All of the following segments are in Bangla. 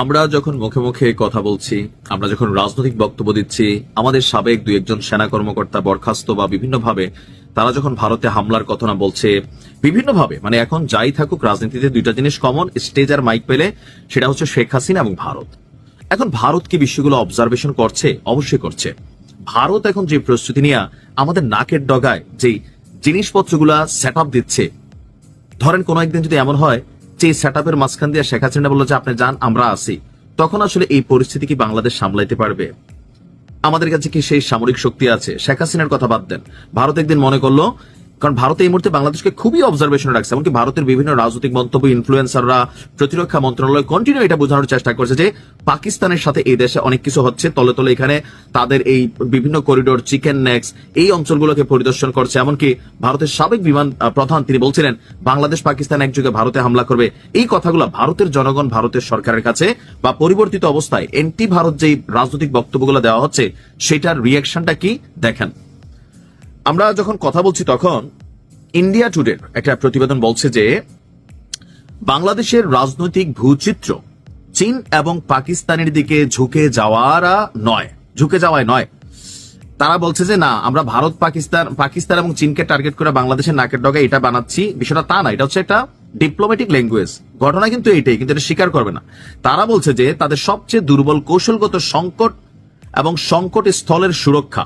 আমরা যখন মুখে মুখে কথা বলছি, আমরা যখন রাজনৈতিক বক্তব্য দিচ্ছি, আমাদের সাবেক দুই একজন সেনা কর্মকর্তা বরখাস্ত বা বিভিন্নভাবে তারা যখন ভারতে হামলার কথা না বলছে, বিভিন্নভাবে মানে এখন যাই থাকুক, রাজনীতিতে দুইটা জিনিস কমন স্টেজ আর মাইক পেলে সেটা হচ্ছে শেখ হাসিনা এবং ভারত। এখন ভারত কি বিষয়গুলো অবজারভেশন করছে? অবশ্যই করছে। ভারত এখন যে প্রস্তুতি নিয়ে আমাদের নাকের ডগায় যে জিনিসপত্রগুলা সেট আপ দিচ্ছে, ধরেন কোনো একদিন যদি এমন হয় যে সেট আপের মাঝখান দিয়ে শেখ হাসিনা বলল যে, আপনি যান, আমরা আসি তখন আসলে এই পরিস্থিতি কি বাংলাদেশ সামলাইতে পারবে? আমাদের কাছে কি সেই সামরিক শক্তি আছে? শেখ হাসিনার কথা বাদ দেন। ভারত একদিন মনে করল কারণ ভারত এই মুহূর্তে বাংলাদেশকে খুবই অবজারভেশনে রাখছে, এমনকি ভারতের বিভিন্ন রাজনৈতিক মন্তব্য ইনফ্লুয়েন্সাররা প্রতিরক্ষা মন্ত্রণালয় কন্টিনিউ এটা বোঝানোর চেষ্টা করছে যে পাকিস্তানের সাথে এই দেশে অনেক কিছু হচ্ছে, তলে তলে এখানে তাদের এই বিভিন্ন করিডোর চিকেন নেক্স এই অঞ্চলগুলোকে পরিদর্শন করছে। এমনকি ভারতের সাবেক বিমান প্রধান তিনি বলছিলেন, বাংলাদেশ পাকিস্তান একযোগে ভারতে হামলা করবে। এই কথাগুলো ভারতের জনগণ, ভারতের সরকারের কাছে বা পরিবর্তিত অবস্থায় এন্টি ভারত যেই রাজনৈতিক বক্তব্যগুলো দেওয়া হচ্ছে, সেটার রিয়াকশনটা কি? দেখেন। আমরা যখন কথা বলছি তখন ইন্ডিয়া টুডের একটা প্রতিবেদন বলছে যে, বাংলাদেশের রাজনৈতিক ভূচিত্র চীন এবং পাকিস্তানের দিকে ঝুঁকে যাওয়ারা নয়, ঝুঁকে যাওয়ায় নয়। তারা বলছে যে, না, আমরা ভারত, পাকিস্তান পাকিস্তান এবং চীনকে টার্গেট করে বাংলাদেশের নাকের ডগা এটা বানাচ্ছি। বিষয়টা তা না, এটা হচ্ছে একটা ডিপ্লোম্যাটিক ল্যাঙ্গুয়েজ ঘটনা কিন্তু এটাই কিন্তু এটা স্বীকার করবে না। তারা বলছে যে, তাদের সবচেয়ে দুর্বল কৌশলগত সংকট এবং সংকট স্থলের সুরক্ষা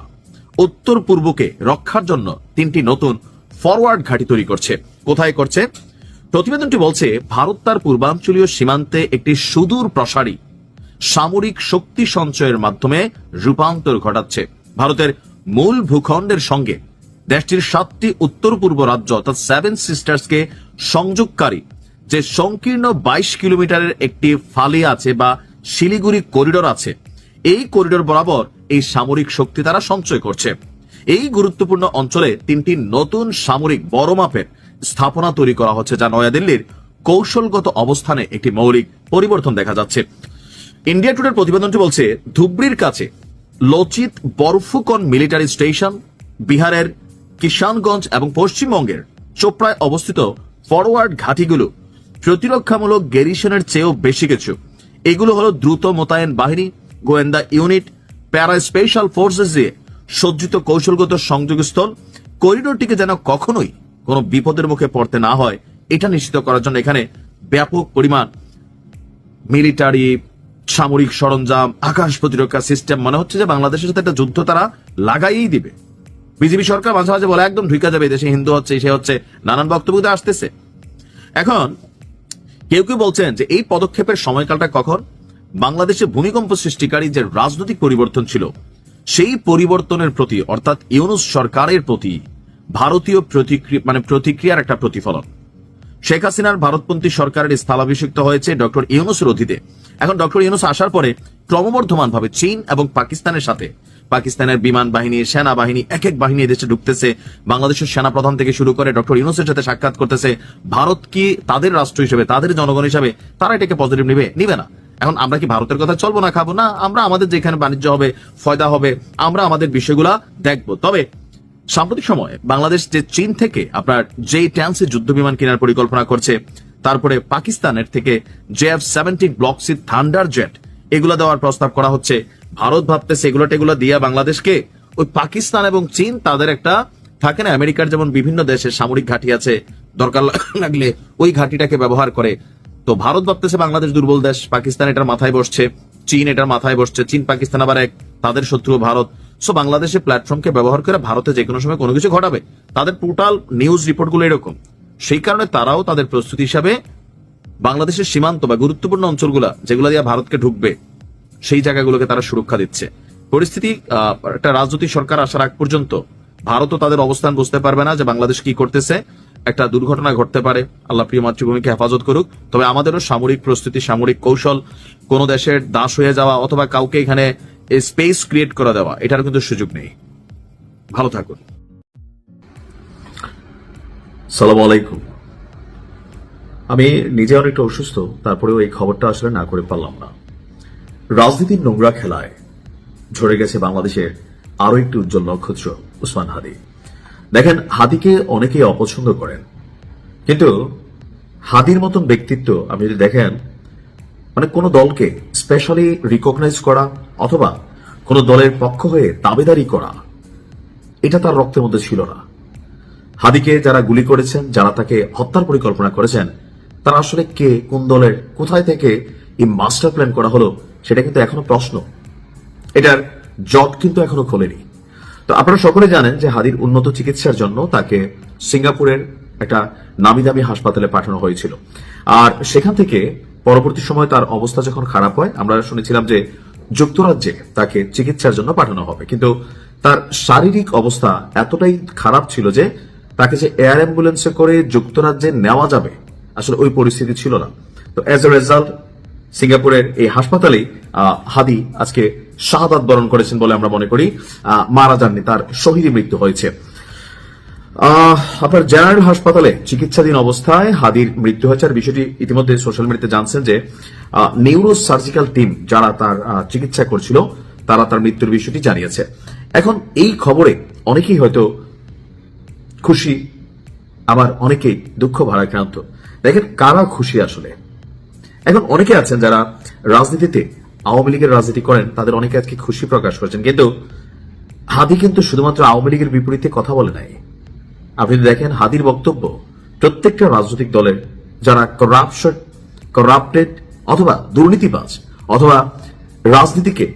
উত্তর পূর্বকে রক্ষার জন্য তিনটি নতুন ফরওয়ার্ড ঘাঁটি তৈরি করছে। কোথায় করছে? প্রতিবেদনটি বলছে, ভারত তার পূর্বাঞ্চলীয় সীমান্তে একটি সুদূর প্রসারী, সামরিক শক্তি সঞ্চয়ের মাধ্যমে রূপান্তর ঘটাচ্ছে। ভারতের মূল ভূখণ্ডের সঙ্গে দেশটির সাতটি উত্তর পূর্ব রাজ্য অর্থাৎ সেভেন সিস্টার্সকে সংযোগকারী, যে সংকীর্ণ বাইশ কিলোমিটারের একটি ফালি আছে বা শিলিগুড়ি করিডোর আছে। এই করিডোর বরাবর এই সামরিক শক্তি তারা সঞ্চয় করছে। এই গুরুত্বপূর্ণ অঞ্চলে তিনটি নতুন সামরিক বড় মাপের স্থাপনা তৈরি করা হচ্ছে, যা নয়াদিল্লির কৌশলগত অবস্থানে একটি মৌলিক পরিবর্তন দেখা যাচ্ছে। ইন্ডিয়া টুডের প্রতিবেদনটি বলছে, ধুবড়ির কাছে লচিত বরফুকন মিলিটারি স্টেশন, বিহারের কিষানগঞ্জ এবং পশ্চিমবঙ্গের চোপড়ায় অবস্থিত ফরওয়ার্ড ঘাঁটিগুলো প্রতিরক্ষামূলক গ্যারিসনের চেয়েও বেশি কিছু। এগুলো হলো দ্রুত মোতায়েন বাহিনী, গোয়েন্দা ইউনিট প্যারা স্পেশাল ফোর্সেস দিয়ে সজ্জিত কৌশলগত সংযোগস্থল, করিডোরটিকে যেন কখনোই কোনো বিপদের মুখে পড়তে না হয়, এটা নিশ্চিত করার জন্য এখানে ব্যাপক পরিমাণ মিলিটারি, সামরিক সরঞ্জাম, আকাশ প্রতিরক্ষা সিস্টেম, মনে হচ্ছে যে বাংলাদেশের সাথে একটা যুদ্ধ তারা লাগাইই দিবে। বিজেপি সরকার মাঝে মাঝে বলে, একদম ঢুকা যাবে দেশে হিন্দু হচ্ছে সে হচ্ছে, নানান বক্তব্য আসতেছে। এখন কেউ কেউ বলছেন যে এই পদক্ষেপের সময়কালটা কখন? বাংলাদেশে ভূমিকম্প সৃষ্টিকারী যে রাজনৈতিক পরিবর্তন ছিল সেই পরিবর্তনের প্রতি, অর্থাৎ ইউনুস সরকারের প্রতি ভারতীয় প্রতিক্রিয়া মানে প্রতিক্রিয়ার একটা প্রতিফলন। শেখ হাসিনার ভারতপন্থী সরকারের স্থলাভিষিক্ত হয়েছে ডক্টর ইউনুসের অধীতে এখন ডক্টর ইউনুস আসার পরে ক্রমবর্ধমান ভাবে চীন এবং পাকিস্তানের সাথে, পাকিস্তানের বিমান বাহিনী, সেনাবাহিনী এক এক বাহিনী এদেশে ঢুকতেছে। বাংলাদেশের সেনা প্রধান থেকে শুরু করে ডক্টর ইউনুসের সাথে সাক্ষাৎ করতেছে। ভারত কি তাদের রাষ্ট্র হিসেবে, তাদের জনগণ হিসেবে তারা এটাকে পজিটিভ নিবে? নিবে না। এখন আমরা কি ভারতের কথা চলবো না, খাব? না, আমরা আমাদের যেখানে বাণিজ্য হবে, ফয়দা হবে, আমরা আমাদের বিষয়গুলা দেখব। তবে সাম্প্রতিক সময়ে বাংলাদেশ যে চীন থেকে আপনার যেই ট্যান্সে যুদ্ধ বিমান কেনার পরিকল্পনা করছে, তারপরে পাকিস্তানের থেকে JF seventeen block C thunder jet, এগুলো দেওয়ার প্রস্তাব করা হচ্ছে। ভারত ভাবতেছে এগুলো টেগুলো দিয়ে বাংলাদেশকে ওই পাকিস্তান এবং চীন তাদের একটা থাকে না, আমেরিকার যেমন বিভিন্ন দেশের সামরিক ঘাঁটি আছে, দরকার লাগলে ওই ঘাঁটিটাকে ব্যবহার করে তো ভারত ভাবতেছে বাংলাদেশ দুর্বল দেশ, পাকিস্তান এটার মাথায় বসছে, চীন এটার মাথায় বসছে, চীন, পাকিস্তান আবার এক, তাদের শত্রু ভারত। সো বাংলাদেশের প্ল্যাটফর্মকে ব্যবহার করে ভারতে যে কোনো সময় কোনো কিছু ঘটাবে। তাদের টোটাল নিউজ রিপোর্টগুলো এরকম। সেই কারণে তারাও তাদের প্রস্তুতি হিসাবে বাংলাদেশের সীমান্ত বা গুরুত্বপূর্ণ অঞ্চলগুলা, যেগুলো দিয়ে ভারতকে ঢুকবে, সেই জায়গাগুলোকে তারা সুরক্ষা দিচ্ছে। পরিস্থিতি একটা রাজনৈতিক সরকার আসার আগ পর্যন্ত ভারতও তাদের অবস্থান বুঝতে পারবে না যে বাংলাদেশ কি করতেছে। একটা দুর্ঘটনা ঘটতে পারে। আল্লাহ প্রিয় মাতৃভূমিকে হেফাজত করুক। তবে আমাদেরও সামরিক প্রস্তুতি, সামরিক কৌশল, কোন দেশের দাস হয়ে যাওয়া অথবা কাউকে এখানে স্পেস ক্রিয়েট করে দেওয়া এটার কিন্তু সুযোগ নেই। ভালো থাকুন। সালাম আলাইকুম। আমি নিজে অনেকটা অসুস্থ, তারপরেও এই খবরটা আসলে না করে পারলাম না। রাজনীতির নোংরা খেলায় ঝরে গেছে বাংলাদেশের আরও একটি উজ্জ্বল নক্ষত্র, উসমান হাদি। দেখেন, হাদিকে অনেকেই অপছন্দ করেন। কিন্তু হাদির মতন ব্যক্তিত্ব আপনি যদি দেখেন মানে কোনো দলকে স্পেশালি রিকগনাইজ করা অথবা কোনো দলের পক্ষ হয়ে দাবেদারি করা, এটা তার রক্তের মধ্যে ছিল না। হাদিকে যারা গুলি করেছেন, যারা তাকে হত্যার পরিকল্পনা করেছেন, তারা আসলে কে, কোন দলের, কোথায় থেকে এই মাস্টার প্ল্যান করা হলো, সেটা কিন্তু এখনও প্রশ্ন। এটার জট কিন্তু এখনও খোলেনি। তো আপনারা সকলে জানেন যে হাদির উন্নত চিকিৎসার জন্য তাকে সিঙ্গাপুরের একটা নামি দামি হাসপাতালে পাঠানো হয়েছিল। আর সেখান থেকে পরবর্তী সময় তার অবস্থা যখন খারাপ হয়, আমরা শুনেছিলাম যে যুক্তরাজ্যে তাকে চিকিৎসার জন্য পাঠানো হবে। কিন্তু তার শারীরিক অবস্থা এতটাই খারাপ ছিল যে তাকে যে এয়ার অ্যাম্বুলেন্সে করে যুক্তরাজ্যে নেওয়া যাবে, আসলে ওই পরিস্থিতি ছিল না। তো অ্যাজ এ রেজাল্ট সিঙ্গাপুরের এই হাসপাতালেই হাদি আজকে শাহাদাত বরণ করেছেন বলে আমরা মনে করি। মারা যাননি, তার শহীদ মৃত্যু হয়েছে। আপনার জেনারেল হাসপাতালে চিকিৎসাধীন অবস্থায় হাদির মৃত্যু হয়েছে। আর বিষয়টি ইতিমধ্যে সোশ্যাল মিডিয়াতে জানছেন যে নিউরো সার্জিক্যাল টিম যারা তার চিকিৎসা করছিল, তারা তার মৃত্যুর বিষয়টি জানিয়েছে। এখন এই খবরে অনেকেই হয়তো খুশি, আবার অনেকেই দুঃখ ভারাক্রান্ত। দেখেন কারা খুশি আসলে? এখন অনেকে আছেন যারা রাজনীতিতে আওয়ামী লীগের রাজনীতি করেন, তাদের অনেকে আজকে খুশি প্রকাশ করেছেন। কিন্তু হাদি কিন্তু শুধুমাত্র আওয়ামী লীগের বিপরীতে কথা বলে নাই। আপনি দেখেন হাদির বক্তব্য, প্রত্যেকটা রাজনৈতিক দলের যারা করাপশন করাপ্টেড অথবা দুর্নীতিবাজ অথবা রাজনীতিকে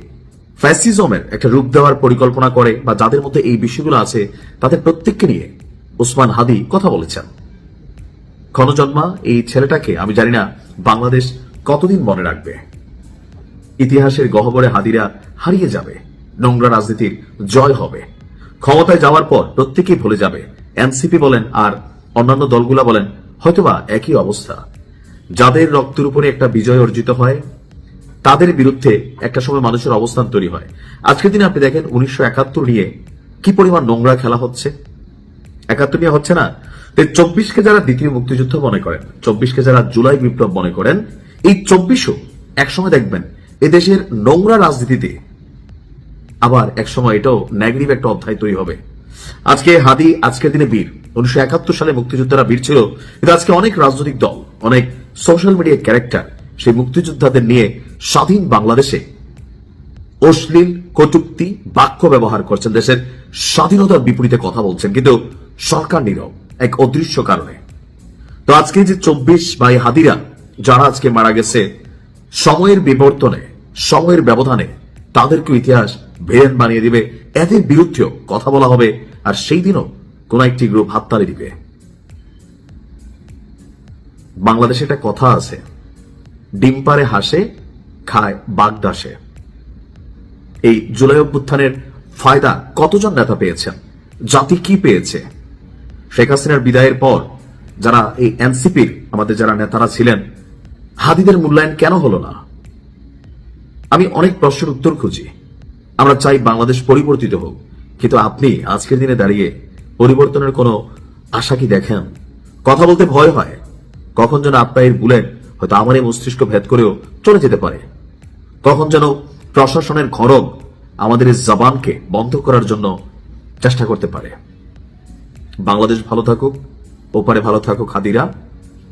ফ্যাসিজমের একটা রূপ দেওয়ার পরিকল্পনা করে বা যাদের মধ্যে এই বিষয়গুলো আছে, তাদের প্রত্যেককে নিয়ে ওসমান হাদি কথা বলেছেন। ক্ষণজন্মা এই ছেলেটাকে, আমি জানি না বাংলাদেশ কতদিন মনে রাখবে? ইতিহাসের গহ্বরে হাদিরা হারিয়ে যাবে। নোংরা রাজনীতির জয় হবে। ক্ষমতায় যাওয়ার পর প্রত্যেকেই ভুলে যাবে। এনসিপি বলেন আর অন্যান্য দলগুলা বলেন, হয়তোবা একই অবস্থা। যাদের রক্তের উপরে একটা বিজয় অর্জিত হয়, তাদের বিরুদ্ধে একটা সময় মানুষের অবস্থান তৈরি হয়। আজকের দিনে আপনি দেখেন উনিশশো একাত্তর নিয়ে কি পরিমাণ নোংরা খেলা হচ্ছে? একাত্তর নিয়ে হচ্ছে না। চব্বিশকে যারা দ্বিতীয় মুক্তিযুদ্ধ মনে করেন, চব্বিশকে যারা জুলাই বিপ্লব মনে করেন, এই চব্বিশও একসময় দেখবেন এদেশের নোংরা রাজনীতিতে আবার একসময় এটাও নেগেটিভ একটা অধ্যায় তৈরি হবে। আজকে হাদি আজকের দিনে বীর। উনিশশো একাত্তর সালে মুক্তিযোদ্ধারা বীর ছিল, কিন্তু আজকে অনেক রাজনৈতিক দল, অনেক সোশ্যাল মিডিয়া ক্যারেক্টার সেই মুক্তিযোদ্ধাদের নিয়ে স্বাধীন বাংলাদেশে অশ্লীল কটুক্তি, বাক্য ব্যবহার করছেন, দেশের স্বাধীনতার বিপরীতে কথা বলছেন, কিন্তু সরকার নীরব এক অদৃশ্য কারণে। তো আজকে যে চব্বিশ ভাই হাদিরা, যারা আজকে মারা গেছে, সময়ের বিবর্তনে সময়ের ব্যবধানে তাদেরকে ইতিহাস ভেন বানিয়ে দিবে। এদের বিরুদ্ধেও কথা বলা হবে, আর সেই দিনও কোন একটি গ্রুপ হাততালি দিবে। বাংলাদেশে একটা কথা আছে ডিম পারে হাসে, খায় বাগদাসে এই জুলাই অভ্যুত্থানের ফায়দা কতজন নেতা পেয়েছেন? জাতি কি পেয়েছে? শেখ হাসিনার বিদায়ের পর যারা এই এনসিপির, আমাদের যারা নেতারা ছিলেন, হাদিদের মূল্যায়ন কেন হলো না? আমি অনেক প্রশ্নের উত্তর খুঁজি। আমরা চাই বাংলাদেশ পরিবর্তিত হোক। কিন্তু আপনি আজকের দিনে দাঁড়িয়ে পরিবর্তনের কোনো আশা কি দেখেন? কথা বলতে ভয় হয়। কখন যেন আপনার এই বুলেট হয়তো আমার এই মস্তিষ্ক ভেদ করেও চলে যেতে পারে। কখন যেন প্রশাসনের খড়গ আমাদের এই জবানকে বন্ধ করার জন্য চেষ্টা করতে পারে। বাংলাদেশ ভালো থাকুক, ওপারে ভালো থাকুক হাদিরা,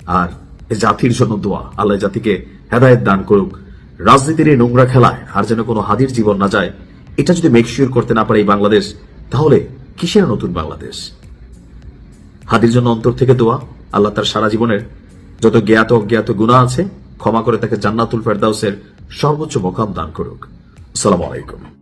আর জাতির জন্য দোয়া। আল্লাহ জাতিকে হেদায়েত দান করুক। রাজনীতির এই নোংরা খেলায় আর যেন কোনো হাদির জীবন না যায়, এটা যদি মেকশিওর করতে না পারে এই বাংলাদেশ, তাহলে কিসের নতুন বাংলাদেশ? হাদির জন্য অন্তর থেকে দোয়া, আল্লাহ তার সারা জীবনের যত জ্ঞাত অজ্ঞাত গুণা আছে, ক্ষমা করে তাকে জান্নাতুল ফেরদাউসের সর্বোচ্চ মোকাম দান করুক। আসসালামু আলাইকুম।